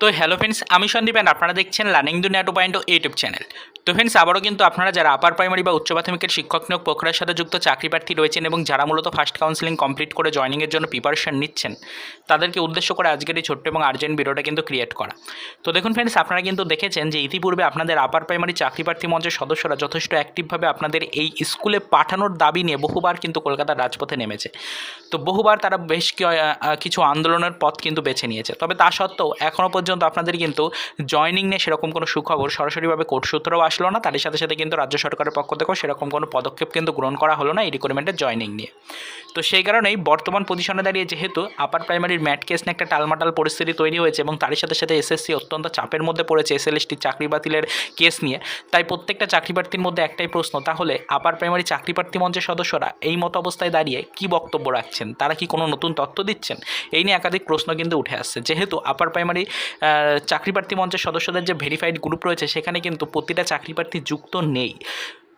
তো hello friends আমি Sandeep and আপনারা দেখছেন learning Duniya two point YouTube channel তো ফ্রেন্ডস আবারও কিন্তু আপনারা যারা আপার প্রাইমারি বা উচ্চ প্রাথমিকের শিক্ষক নিয়োগ প্রক্রিয়ার সাথে যুক্ত চাকরি প্রার্থী রয়েছেন এবং যারা মূলত ফার্স্ট কাউন্সিলিং কমপ্লিট করে জয়নিংয়ের জন্য প্রিপারেশন নিচ্ছেন, তাদেরকে উদ্দেশ্য করে আজকের এই ছোট্ট এবং আর্জেন্ট ভিডিওটা কিন্তু ক্রিয়েট করা। তো দেখুন ফ্রেন্ডস আপনারা কিন্তু দেখেছেন যে ইতিপূর্বে আপনাদের আপার প্রাইমারি চাকরি প্রার্থী মঞ্চের সদস্যরা যথেষ্ট অ্যাক্টিভভাবে আপনাদের এই স্কুলে পাঠানোর দাবি নিয়ে বহুবার কিন্তু কলকাতার রাজপথে নেমেছে। তো বহুবার তারা বেশ কিছু আন্দোলনের পথ কিন্তু বেছে নিয়েছে। তবে তা সত্ত্বেও এখনও পর্যন্ত আপনাদের কিন্তু জয়নিং নিয়ে সেরকম কোনো সুখবর সরাসরিভাবে কোর্ট সূত্রেও আসলো না। তার সাথে সাথে কিন্তু রাজ্য সরকারের পক্ষ থেকেও সেরকম কোনো পদক্ষেপ কিন্তু গ্রহণ করা হলো না এই রিক্রুটমেন্টের জয়নিং নিয়ে। তো সেই কারণেই বর্তমান পজিশনে দাঁড়িয়ে যেহেতু আপার প্রাইমারির ম্যাট কেস নিয়ে একটা টালমাটাল পরিস্থিতি তৈরি হয়েছে এবং তারই সাথে সাথে এসএসসি অত্যন্ত চাপের মধ্যে পড়েছে এসএলএসটির চাকরি বাতিলের কেস নিয়ে, তাই প্রত্যেকটা চাকরি প্রার্থীর মধ্যে একটাই প্রশ্ন, তাহলে আপার প্রাইমারি চাকরি প্রার্থী মঞ্চের সদস্যরা এই মতো অবস্থায় দাঁড়িয়ে কি বক্তব্য রাখছেন? তারা কি কোনো নতুন তথ্য দিচ্ছেন? এই নিয়ে একাধিক প্রশ্ন কিন্তু উঠে আসছে। যেহেতু আপার প্রাইমারি চাকরি প্রার্থী মঞ্চের সদস্যদের যে ভেরিফাইড গ্রুপ রয়েছে, সেখানে কিন্তু প্রতিটা চাকরি প্রার্থী যুক্ত নেই।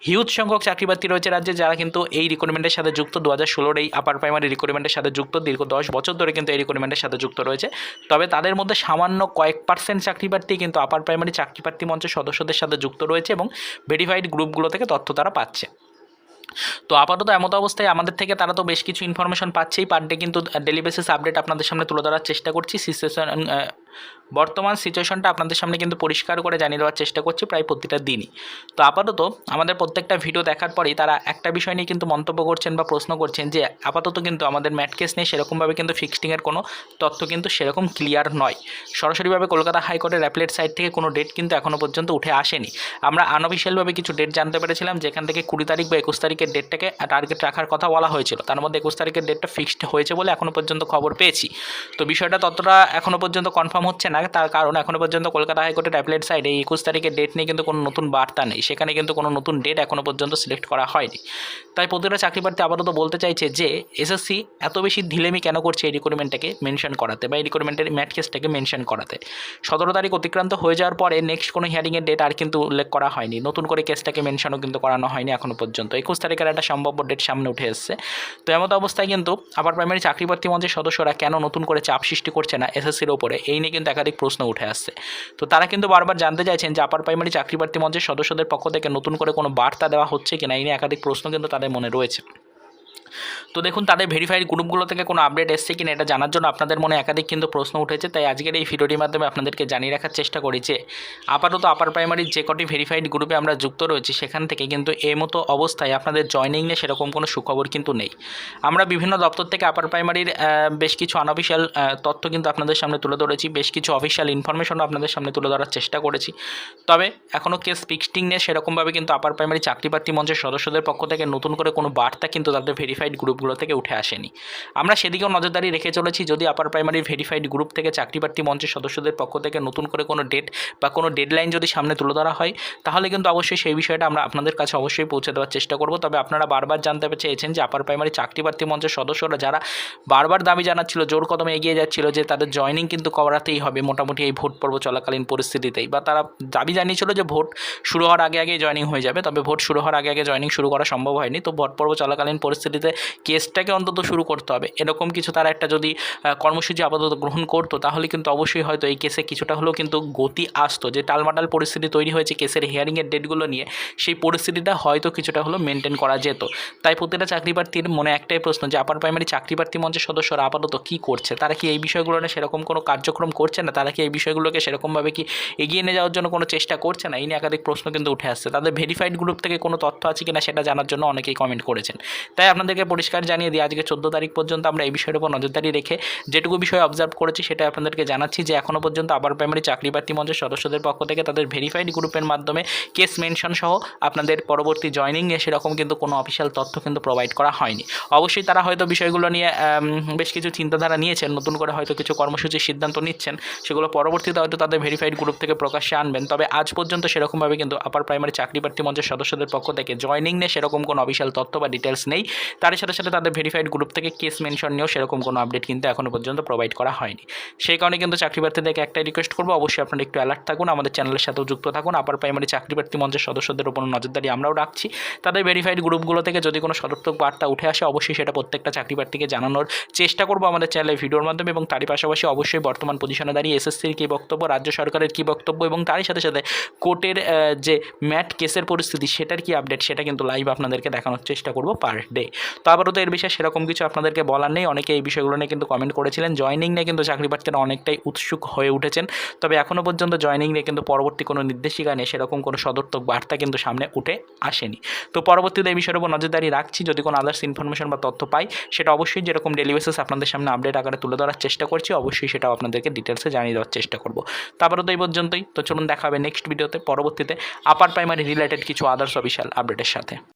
হিউজ সংখ্যক চাকরি প্রার্থী রয়েছে রাজ্যে যারা কিন্তু এই রিক্রুটমেন্টের সাথে যুক্ত। দু হাজার ষোলোর এই আপার প্রাইমারি রিক্রুটমেন্টের সাথে যুক্ত। দীর্ঘ দশ বছর ধরে কিন্তু এই রিক্রুটমেন্টের সাথে যুক্ত রয়েছে। তবে তাদের মধ্যে সামান্য কয়েক পার্সেন্ট চাকরি প্রার্থী কিন্তু আপার প্রাইমারি চাকরি প্রার্থী মঞ্চের সদস্যদের সাথে যুক্ত রয়েছে এবং ভেরিফাইড গ্রুপগুলো থেকে তথ্য তারা পাচ্ছে। তো আপাতত এমতো অবস্থায় আমাদের থেকে তারা তো বেশ কিছু ইনফরমেশন পাচ্ছেই। পার ডে কিন্তু ডেলি বেসিস আপডেট আপনাদের সামনে তুলে ধরার চেষ্টা করছি। সিচুয়েশন বর্তমান সিচুয়েশনটা আপনাদের সামনে কিন্তু পরিষ্কার করে জানিয়ে দেওয়ার চেষ্টা করছি প্রায় প্রতিটা দিনই। তো আপাতত আমাদের প্রত্যেকটা ভিডিও দেখার পরেই তারা একটা বিষয় নিয়ে কিন্তু মন্তব্য করছেন বা প্রশ্ন করছেন যে, আপাতত কিন্তু আমাদের ম্যাট কেস নিয়ে সেরকমভাবে কিন্তু ফিক্সটিংয়ের কোনো তথ্য কিন্তু সেরকম ক্লিয়ার নয়। সরাসরিভাবে কলকাতা হাইকোর্টের অ্যাপলেট সাইট থেকে কোনো ডেট কিন্তু এখনও পর্যন্ত উঠে আসেনি। আমরা আনঅফিসিয়ালভাবে কিছু ডেট জানতে পেরেছিলাম, যেখান থেকে কুড়ি তারিখ বা একুশ তারিখের ডেটটাকে টার্গেট রাখার কথা বলা হয়েছিল। তার মধ্যে একুশ তারিখের ডেটটা ফিক্সড হয়েছে বলে এখনও পর্যন্ত খবর পেয়েছি। তো বিষয়টা ততটা এখনও পর্যন্ত কনফার্ম হচ্ছে না তার কারণ এখনও পর্যন্ত কলকাতা হাইকোর্টের অ্যাপলেট সাইডে এই একুশ তারিখের ডেট নিয়ে কিন্তু কোনো নতুন বার্তা নেই। সেখানে কিন্তু কোনো নতুন ডেট এখনও পর্যন্ত সিলেক্ট করা হয়নি। তাই প্রতিটা চাকরি প্রার্থী আপাতত বলতে চাইছে যে এসএসসি এত বেশি ঢিলেমি কেন করছে এই রিক্রুটমেন্টটাকে মেনশন করাতে বা এই রিক্রুটমেন্টের ম্যাট কেসটাকে মেনশন করাতে? সতেরো তারিখ অতিক্রান্ত হয়ে যাওয়ার পরে নেক্সট কোনো হিয়ারিংয়ের ডেট আর কিন্তু উল্লেখ করা হয়নি। নতুন করে কেসটাকে মেনশনও কিন্তু করানো হয়নি এখনও পর্যন্ত। একুশ তারিখের একটা সম্ভাব্য ডেট সামনে উঠে এসছে। তো এমতো অবস্থায় কিন্তু আবার প্রাইমারি চাকরি প্রার্থী মঞ্চের সদস্যরা কেন নতুন করে চাপ সৃষ্টি করছে না এসএসসির ওপরে? এই নিয়ে কিন্তু একাধিক প্রশ্ন উঠে আসছে। তো তারা কিন্তু বারবার জানতে চাইছেন যে আপার প্রাইমারি চাকরি প্রার্থী মঞ্চের সদস্যদের পক্ষ থেকে নতুন করে কোনো বার্তা দেওয়া হচ্ছে কিনা, এই নিয়ে একাধিক প্রশ্ন কিন্তু তাদের মনে রয়েছে। তো দেখুন, তাদের ভেরিফাইড গ্রুপগুলো থেকে কোনো আপডেট এসছে কিনা এটা জানার জন্য আপনাদের মনে একাধিক কিন্তু প্রশ্ন উঠেছে। তাই আজকের এই ভিডিওটির মাধ্যমে আপনাদেরকে জানিয়ে রাখার চেষ্টা করি যে আপাতত আপার প্রাইমারির যে কটি ভেরিফাইড গ্রুপে আমরা যুক্ত রয়েছি, সেখান থেকে কিন্তু এই মতো অবস্থায় আপনাদের জয়নিং নিয়ে সেরকম কোনো সুখবর কিন্তু নেই। আমরা বিভিন্ন দপ্তর থেকে আপার প্রাইমারির বেশ কিছু আনঅফিসিয়াল তথ্য কিন্তু আপনাদের সামনে তুলে ধরেছি। বেশ কিছু অফিসিয়াল ইনফরমেশনও আপনাদের সামনে তুলে ধরার চেষ্টা করেছি। তবে এখনও কেস ফিক্সটিং নিয়ে সেরকমভাবে কিন্তু আপার প্রাইমারি চাকরি প্রার্থী মঞ্চের সদস্যদের পক্ষ থেকে নতুন করে কোনো বার্তা কিন্তু তাদের ভেরিফাইড গ্রুপগুলো থেকে উঠে আসেনি। আমরা সেদিকেও নজরদারি রেখে চলেছি, যদি আপার প্রাইমারির ভেরিফাইড গ্রুপ থেকে চাকরি প্রার্থী মঞ্চের সদস্যদের পক্ষ থেকে নতুন করে কোনো ডেট বা কোনো ডেডলাইন যদি সামনে তুলে ধরা হয়, তাহলে কিন্তু অবশ্যই সেই বিষয়টা আমরা আপনাদের কাছে অবশ্যই পৌঁছে দেওয়ার চেষ্টা করব। তবে আপনারা বারবার জানতে চেয়েছেন যে আপার প্রাইমারি চাকরি প্রার্থী মঞ্চের সদস্যরা যারা বারবার দাবি জানাচ্ছিল, জোর কদমে এগিয়ে যাচ্ছিল যে তাদের জয়নিং কিন্তু করাতেই হবে মোটামুটি এই ভোট পর্ব চলাকালীন পরিস্থিতিতেই বা তারা দাবি জানিয়েছিল যে ভোট শুরু হওয়ার আগে আগে জয়নিং হয়ে যাবে। তবে ভোট শুরু হওয়ার আগে আগে জয়নিং শুরু করা সম্ভব হয়নি। তো ভোট পর্ব চলাকালীন পরিস্থিতিতে কেসটাকে অন্তত শুরু করতে হবে। এরকম কিছু তারা একটা যদি কর্মসূচি আপাতত গ্রহণ করতো, তাহলে কিন্তু অবশ্যই হয়তো এই কেসে কিছুটা হলেও কিন্তু গতি আসতো। যে টালমাটাল পরিস্থিতি তৈরি হয়েছে কেসের হিয়ারিংয়ের ডেটগুলো নিয়ে, সেই পরিস্থিতিটা হয়তো কিছুটা হলেও মেনটেন করা যেত। তাই প্রতিটা চাকরি প্রার্থীর মনে একটাই প্রশ্ন, যে আপার প্রাইমারি চাকরি প্রার্থী মঞ্চের সদস্যরা আপাতত কী করছে? তারা কি এই বিষয়গুলো নিয়ে সেরকম কোনো কার্যক্রম করছে না? তারা কি এই বিষয়গুলোকে সেরকমভাবে কি এগিয়ে নিয়ে যাওয়ার জন্য কোনো চেষ্টা করছে না? এই নিয়ে একাধিক প্রশ্ন কিন্তু উঠে আসছে। তাদের ভেরিফাইড গ্রুপ থেকে কোনো তথ্য আছে কিনা সেটা জানার জন্য অনেকেই কমেন্ট করেছেন। তাই আপনাদেরকে পরিষ্কার জানিয়ে দিই, আজকে চোদ্দ তারিখ পর্যন্ত আমরা এই বিষয়ের উপর নজরদারি রেখে যেটুকু বিষয় অবজার্ভ করেছি সেটা আপনাদেরকে জানাচ্ছি যে এখনও পর্যন্ত আবার প্রাইমারি চাকরি প্রার্থী মঞ্চের সদস্যদের পক্ষ থেকে তাদের ভেরিফাইড গ্রুপের মাধ্যমে কেস মেনশন সহ আপনাদের পরবর্তী জয়নিং নিয়ে সেরকম কিন্তু কোনো অফিসিয়াল তথ্য কিন্তু প্রোভাইড করা হয়নি। অবশ্যই তারা হয়তো বিষয়গুলো নিয়ে বেশ কিছু চিন্তাধারা নিয়েছেন, নতুন করে হয়তো কিছু কর্মসূচির সিদ্ধান্ত নিচ্ছেন, সেগুলো পরবর্তীতে হয়তো তাদের ভেরিফাইড গ্রুপ থেকে প্রকাশ্যে আনবেন। তবে আজ পর্যন্ত সেরকমভাবে কিন্তু আপার প্রাইমারি চাকরি প্রার্থী মঞ্চের সদস্যদের পক্ষ থেকে জয়নিং নিয়ে সেরকম কোনো অফিসিয়াল তথ্য বা ডিটেলস নেই। তার তারই সাথে সাথে তাদের ভেরিফাইড গ্রুপ থেকে কেস মেনশন নিয়েও সেরকম কোনো আপডেট কিন্তু এখনও পর্যন্ত প্রোভাইড করা হয়নি। সেই কারণে কিন্তু চাকরি প্রার্থীদেরকে একটাই রিকোয়েস্ট করব। অবশ্যই আপনারা একটু অ্যালার্ট থাকুন, আমাদের চ্যানেলের সাথেও যুক্ত থাকুন। আপার প্রাইমারি চাকরি প্রার্থী মঞ্চের সদস্যদের উপর নজরদারি আমরাও রাখছি। তাদের ভেরিফাইড গ্রুপগুলো থেকে যদি কোনো সদর্থক বার্তা উঠে আসে, অবশ্যই সেটা প্রত্যেকটা চাকরি প্রার্থীকে জানানোর চেষ্টা করব আমাদের চ্যানেলে ভিডিওর মাধ্যমে এবং তারই পাশাপাশি অবশ্যই বর্তমান পজিশনে দাঁড়িয়ে এসএসসির কী বক্তব্য, রাজ্য সরকারের কী বক্তব্য এবং তারই সাথে সাথে কোর্টের যে ম্যাট কেসের পরিস্থিতি, সেটার কি আপডেট সেটা কিন্তু লাইভ আপনাদেরকে দেখানোর চেষ্টা করব পার ডে তো আবারও তো এর বিষয়ে সেরকম কিছু আপনাদেরকে বলার নেই। অনেকে এই বিষয়গুলো নিয়ে কিন্তু কমেন্ট করেছিলেন। জয়নিং নিয়ে কিন্তু চাকরি প্রার্থীরা অনেকটাই উৎসুক হয়ে উঠেছেন। তবে এখনও পর্যন্ত জয়নিং নিয়ে কিন্তু পরবর্তী কোনো নির্দেশিকা নেই। সেরকম কোনো সদর্থক বার্তা কিন্তু সামনে উঠে আসেনি। তো পরবর্তীতে এই বিষয়ের উপর নজরদারি রাখছি। যদি কোনো আদার্স ইনফরমেশন বা তথ্য পাই, সেটা অবশ্যই যেরকম ডেলি বেসিস আপনাদের সামনে আপডেট আকারে তুলে ধরার চেষ্টা করছি, অবশ্যই সেটাও আপনাদেরকে ডিটেলসে জানিয়ে দেওয়ার চেষ্টা করব। তারপরে তো এই পর্যন্তই। তো চলুন দেখা হবে নেক্সট ভিডিওতে পরবর্তীতে আপার প্রাইমারি রিলেটেড কিছু আদার্স অফিসিয়াল আপডেটের সাথে।